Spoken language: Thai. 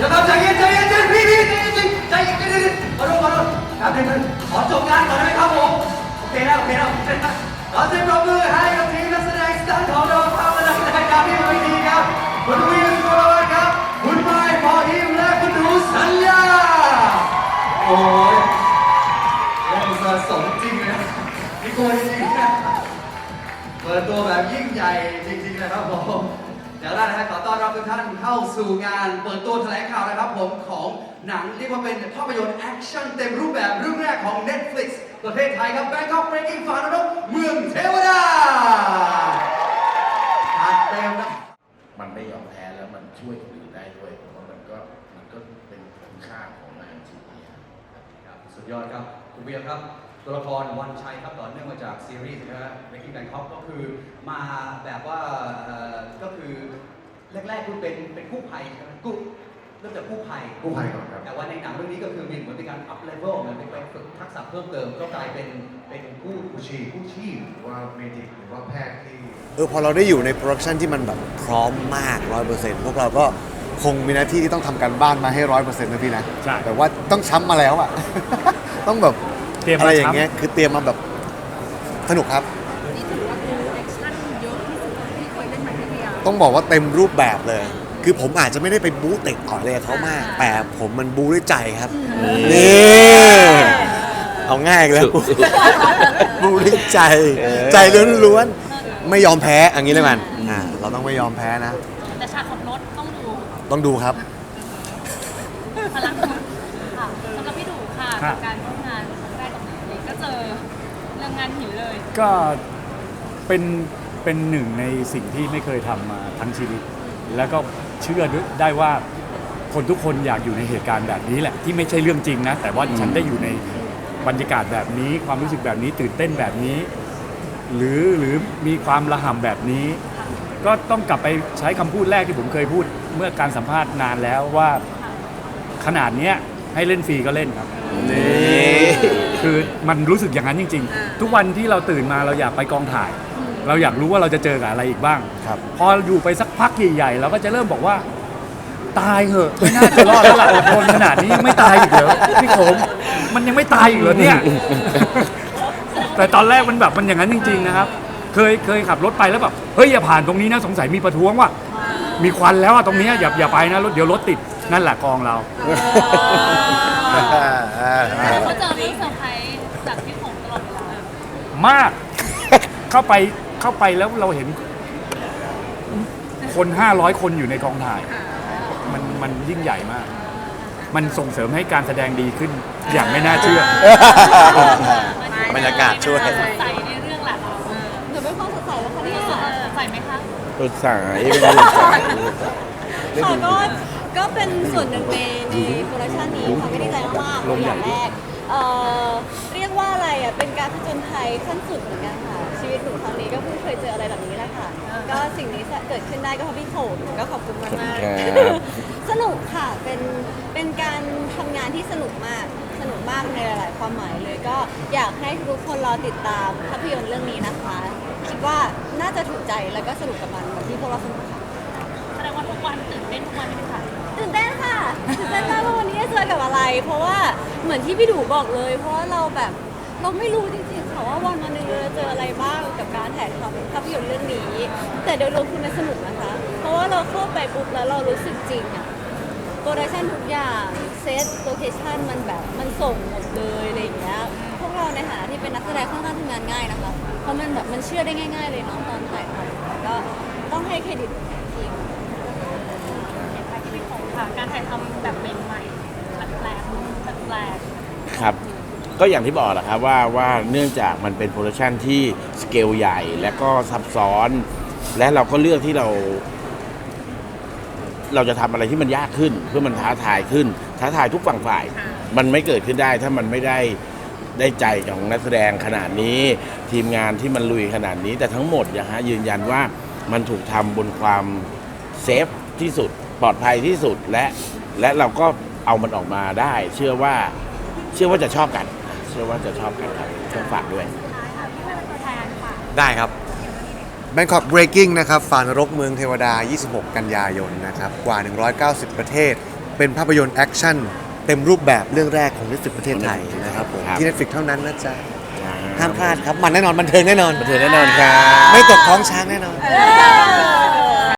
ดี๋ยวครับใจเย็นใจเย็นใจเย็นพี่พี่ใจเย็นใจเย็นใจเย็นขอโทษขอโทษครับเดี๋ยวขอจบงานก่อนได้ไหมครับผมโอเคแล้วโอเคแล้วเคแล้วขอเสียงปรบมือให้กับทีมนักแสดงสตันของเราครับและนักแสดงดาวที่เวทีครับคุณวีนสุวรรณครับ คุณไม้พออิมและคุณหนูสัญญาโอ้ยเล่นสะสมจริงเลยนะนี่โกยจริงนะเปิดตัวแบบยิ่งใหญ่จริงๆนะครับผม เดี๋ยวได้นะฮะขอต้อนรับทุกท่านเข้าสู่งานเปิดตัวแถลงข่าวนะครับผมของหนังเรียกว่าเป็นภาพยนตร์แอคชั่นเต็มรูปแบบเรื่องแรกของ Netflix ประเทศไทยครับ Bangkok Breaking ฝานรกเมืองเทวดาอัดเต็มนะมันไม่ยอมแพ้แล้วมันช่วยคนอื่นได้ด้วยเพราะว่ามันก็มันก็เป็นคุณค่าของงานชิ้นนี้ครับสุดยอดครับ คุณเบียร์ครับ ตัวละครวันชัยครับต่อเนื่องมาจากซีรีส์นะฮะ Breaking Bangkok ก็คือมาแบบว่าเอ่อก็คือแรกๆคุณเป็นเป็นกู้ภัยใช่ไหมกู้เริ่มจากกู้ภัยกู้ภัยก่อนครับแต่ว่าในหนังเรื่องนี้ก็คือมีเหมือนเป็นการ up level เหมือนเป็นไปฝึกทักษะเพิ่มเติมก็กลายเป็นเป็นกู้กู้ชีพกู้ชีพหรือว่าเมดิกหรือว่าแพทย์ที่เออพอเราได้อยู่ในโปรดักชันที่มันแบบพร้อมมากร้อยเปอร์เซ็นต์พวกเราก็คงมีหน้าที่ที่ต้องทำการบ้านมาให้ร้อยเปอร์เซ็นต์นะพี่นะ ใช่ แต่ว่าต้องช้ำมาแล้วอะ ต้องแบบ เตรียมมาอะไรอย่างเงี้ยช้ำคือเตรียมมาแบบสนุกครับ นี่ถือว่าคือแอคชั่นเยอะที่สุดที่เคยเล่นมาที่เดียวต้องบอกว่าเต็มรูปแบบเลย คือผมอาจจะไม่ได้ไปบู๊เตะต่อยอะไรกับเขามาก แต่ผมมันบู๊ด้วยใจครับ นี่ เอาง่ายเลยบู๊ด้วยใจ ใจล้วนๆ ไม่ยอมแพ้อย่างนี้เลยมันอ่าเราต้องไม่ยอมแพ้นะ แต่ฉากขับรถต้องดูต้องดูครับ พลังคนค่ะสำหรับพี่ดูค่ะครับการร่วม เจอเรื่องงานหิวเลยก็เป็นเป็นหนึ่งในสิ่งที่ไม่เคยทำมาทั้งชีวิต แล้วก็เชื่อด้วยได้ว่าคนทุกคนอยากอยู่ในเหตุการณ์แบบนี้แหละที่ไม่ใช่เรื่องจริงนะ แต่ว่าฉันได้อยู่ในบรรยากาศแบบนี้ ความรู้สึกแบบนี้ตื่นเต้นแบบนี้ หรือหรือมีความระห่ำแบบนี้ ก็ต้องกลับไปใช้คำพูดแรกที่ผมเคยพูดเมื่อการสัมภาษณ์นานแล้วว่าขนาดเนี้ยให้เล่นฟรีก็เล่นครับ นี่ คือมันรู้สึกอย่างนั้นจริง ๆ ทุกวันที่เราตื่นมาเราอยากไปกองถ่าย เราอยากรู้ว่าเราจะเจอกับอะไรอีกบ้าง ครับ พออยู่ไปสักพักใหญ่ๆเราก็จะเริ่มบอกว่า ตายเหอะไม่น่าจะรอดแล้วล่ะอดทนขนาดนี้ยังไม่ตายอีกเหรอพี่โขมมันยังไม่ตายอีกเหรอเนี่ย แต่ตอนแรกมันแบบมันอย่างนั้นจริง ๆ นะครับ เคยเคยขับรถไปแล้วแบบเฮ้ยอย่าผ่านตรงนี้นะสงสัยมีประท้วงว่ะมีควันแล้วอะตรงเนี้ยอย่าอย่าไปนะรถเดี๋ยวรถติดนั่นแหละกองเราแต่เขาเจอเรื่องเซอร์ไพรส์จากพี่ผมตลอดเวลามาก เข้าไปเข้าไปแล้วเราเห็น คนห้าร้อยคนอยู่ในกองถ่าย มันมันยิ่งใหญ่มาก มันส่งเสริมให้การแสดงดีขึ้นอย่างไม่น่าเชื่อ บรรยากาศช่วยสดใสในเรื่องแหละหนูเป็นคนสดใสแล้วคะเนี่ยสดใสไหมคะสดใสค่ะก็ก็เป็นส่วนหนึ่งในในโปรดักชันนี้ค่ะไม่ได้ใจมากๆเลยอย่างแรกเอ่อเรียก ว่าอะไรอะ เป็นการผจญภัยขั้นสุดเหมือนกันค่ะ ชีวิตหนูครั้งนี้ก็เพิ่งเคยเจออะไรแบบนี้แหละค่ะ ก็สิ่งนี้เกิดขึ้นได้ก็เพราะพี่โขมก็ขอบคุณมากมากๆสนุกค่ะ เป็นเป็นการทำงานที่สนุกมากสนุกมากในหลาย ๆ ความหมายเลยก็อยากให้ทุกคนรอติดตามภาพยนตร์เรื่องนี้นะคะ คิดว่าน่าจะถูกใจแล้วก็สนุกกับมันแบบที่พวกเราสนุกค่ะ แสดงว่าทุกวันตื่นเต้นทุกวันเลยค่ะ ตื่นเต้นค่ะตื่นเต้นมากว่าวันนี้จะเจอกับอะไร เพราะว่าเหมือนที่พี่ดูบอกเลย เพราะว่าเราแบบ เราไม่รู้จริงๆค่ะว่าวันวันหนึ่งเราจะเจออะไรบ้างกับการถ่ายทำภาพยนตร์เรื่องนี้ แต่โดยรวมคือมันสนุกนะคะ เพราะว่าเราเข้าไปปุ๊บแล้วเรารู้สึกจริงอะโปรดักชันทุกอย่างเซตโลเคชั่นมันแบบมันส่งหมดเลยอะไรอย่างเงี้ยพวกเราในฐานะที่เป็นนักแสดงค่อนข้างทำงานง่ายนะคะ เพราะมันแบบมันเชื่อได้ง่าย ๆ เลยเนาะตอนถ่ายทำก็ต้องให้เครดิตทีมเห็นไหมที่เป็นของค่ะการถ่ายทำแบบใหม่ๆแปลกๆแปลกครับ ก็อย่างที่บอกแหละครับว่าว่าเนื่องจากมันเป็นโปรดักชันที่สเกลใหญ่และก็ซับซ้อน และเราก็เลือกที่เรา เราจะทำอะไรที่มันยากขึ้น เพื่อมันท้าทายขึ้น ท้าทายทุกฝั่งฝ่าย มันไม่เกิดขึ้นได้ ถ้ามันไม่ได้ได้ใจของนักแสดงขนาดนี้ ทีมงานที่มันลุยขนาดนี้ แต่ทั้งหมดนะฮะยืนยันว่ามันถูกทำบนความเซฟที่สุดปลอดภัยที่สุดและและเราก็เอามันออกมาได้ เชื่อว่าเชื่อว่าจะชอบกัน เชื่อว่าจะชอบกันครับต้องฝากด้วยๆท้ายค่ะพี่เป็นตัวแทนค่ะได้ครับ Bangkok Breaking นะครับฝานรกเมืองเทวดา 26 กันยายนนะครับ กว่า 190 ประเทศ เป็นภาพยนตร์แอคชั่น เต็มรูปแบบเรื่องแรกของ Netflix ประเทศไทยนะครับผมครับ ที่ Netflix เท่านั้นนะจ๊ะ ห้ามพลาดครับ มันแน่นอนบันเทิงแน่นอนบันเทิงแน่นอนครับ ไม่ตกท้องช้างแน่นอน